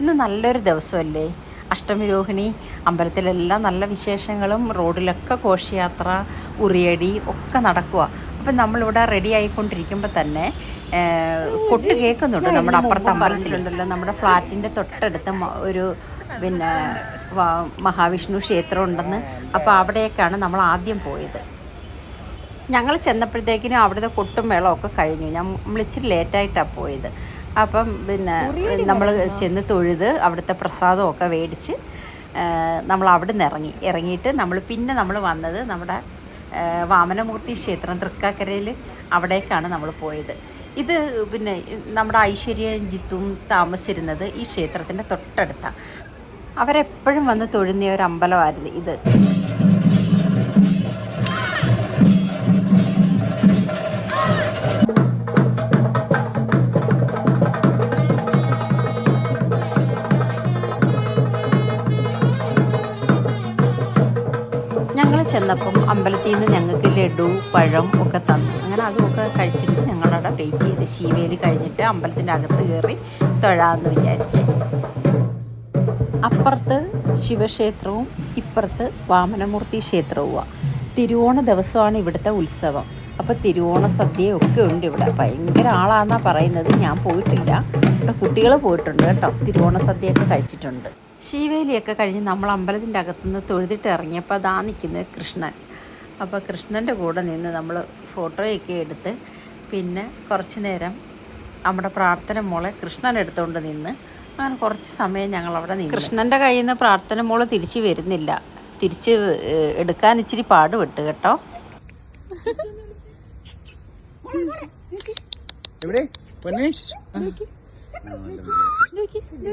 ഇന്ന് നല്ലൊരു ദിവസമല്ലേ? അഷ്ടമി രോഹിണി അമ്പലത്തിലെല്ലാം നല്ല വിശേഷങ്ങളും റോഡിലൊക്കെ ഘോഷയാത്ര ഉറിയടി ഒക്കെ നടക്കുക അപ്പം നമ്മളിവിടെ റെഡി ആയിക്കൊണ്ടിരിക്കുമ്പോൾ തന്നെ കൊട്ട് കേൾക്കുന്നുണ്ട് നമ്മുടെ അപ്പുറത്തെ അമ്പലത്തിലുണ്ടല്ലോ നമ്മുടെ ഫ്ലാറ്റിന്റെ തൊട്ടടുത്ത് ഒരു പിന്നെ മഹാവിഷ്ണു ക്ഷേത്രം ഉണ്ടെന്ന്. അപ്പോൾ അവിടേക്കാണ് നമ്മൾ ആദ്യം പോയത്. ഞങ്ങൾ ചെന്നപ്പോഴത്തേക്കിനും അവിടുത്തെ കൊട്ടും മേളമൊക്കെ കഴിഞ്ഞു. ഞാൻ നമ്മൾ ഇച്ചിരി ലേറ്റായിട്ടാണ് പോയത്. അപ്പം പിന്നെ നമ്മൾ ചെന്ന് തൊഴുത് അവിടുത്തെ പ്രസാദമൊക്കെ മേടിച്ച് നമ്മൾ അവിടെ നിന്ന് ഇറങ്ങി. ഇറങ്ങിയിട്ട് നമ്മൾ പിന്നെ നമ്മൾ വന്നത് നമ്മുടെ വാമനമൂർത്തി ക്ഷേത്രം തൃക്കാക്കരയിൽ അവിടേക്കാണ് നമ്മൾ പോയത്. ഇത് പിന്നെ നമ്മുടെ ഐശ്വര്യ ജിത്തും താമസിച്ചിരുന്നത് ഈ ക്ഷേത്രത്തിന്റെ തൊട്ടടുത്താണ് അവരെപ്പോഴും വന്ന് തൊഴുന്ന ഒരു അമ്പലമായിരുന്നു ഇത്. ചെന്നപ്പം അമ്പലത്തിൽ നിന്ന് ഞങ്ങൾക്ക് ലഡു പഴം ഒക്കെ തന്നു. അങ്ങനെ അതുമൊക്കെ കഴിച്ചിട്ട് ഞങ്ങളവിടെ വെയിറ്റ് ചെയ്ത് ശീവേലി കഴിഞ്ഞിട്ട് അമ്പലത്തിന്റെ അകത്ത് കയറി തൊഴാമെന്ന് വിചാരിച്ച്. അപ്പുറത്ത് ശിവക്ഷേത്രവും ഇപ്പുറത്ത് വാമനമൂർത്തി ക്ഷേത്രവുമാണ് തിരുവോണ ദിവസമാണ് ഇവിടുത്തെ ഉത്സവം. അപ്പോൾ തിരുവോണ സദ്യയൊക്കെ ഉണ്ട് ഇവിടെ. ഭയങ്കര ആളാന്നാണ് പറയുന്നത്. ഞാൻ പോയിട്ടില്ല. ഇവിടെ കുട്ടികൾ പോയിട്ടുണ്ട് കേട്ടോ. തിരുവോണ സദ്യയൊക്കെ കഴിച്ചിട്ടുണ്ട്. ശീവേലിയൊക്കെ കഴിഞ്ഞ് നമ്മൾ അമ്പലത്തിന്റെ അകത്തുനിന്ന് തൊഴുതിട്ട് ഇറങ്ങിയപ്പോൾ അതാ നിൽക്കുന്നത് കൃഷ്ണൻ. അപ്പോൾ കൃഷ്ണന്റെ കൂടെ നിന്ന് നമ്മൾ ഫോട്ടോയൊക്കെ എടുത്ത് പിന്നെ കുറച്ച് നേരം നമ്മുടെ പ്രാർത്ഥന മോളെ കൃഷ്ണൻ എടുത്തുകൊണ്ട് നിന്ന് അങ്ങനെ കുറച്ച് സമയം ഞങ്ങൾ അവിടെ നിന്ന്. കൃഷ്ണന്റെ കയ്യിൽ നിന്ന് പ്രാർത്ഥന മോൾ തിരിച്ച് വരുന്നില്ല. തിരിച്ച് എടുക്കാൻ ഇച്ചിരി പാടുപെട്ട് കേട്ടോ. എവിടെ? നോക്കി നോക്കി ഇല്ല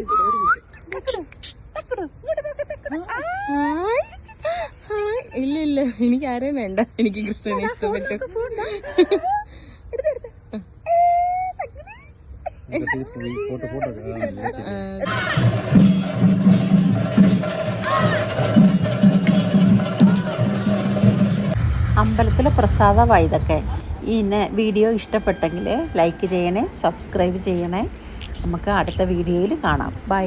എനിക്ക് ആരെയും വേണ്ട. എനിക്ക് കൃഷ്ണനെ ഇഷ്ടപ്പെട്ടു. ഫോട്ടോ ഫോട്ടോ അമ്പലത്തിലെ പ്രസാദമാണ് ഇതൊക്കെ ഇന്നെ വീഡിയോ ഇഷ്ടപ്പെട്ടെങ്കിൽ ലൈക്ക് ചെയ്യണേ സബ്സ്ക്രൈബ് ചെയ്യണേ. നമുക്ക് അടുത്ത വീഡിയോയിൽ കാണാം. ബൈ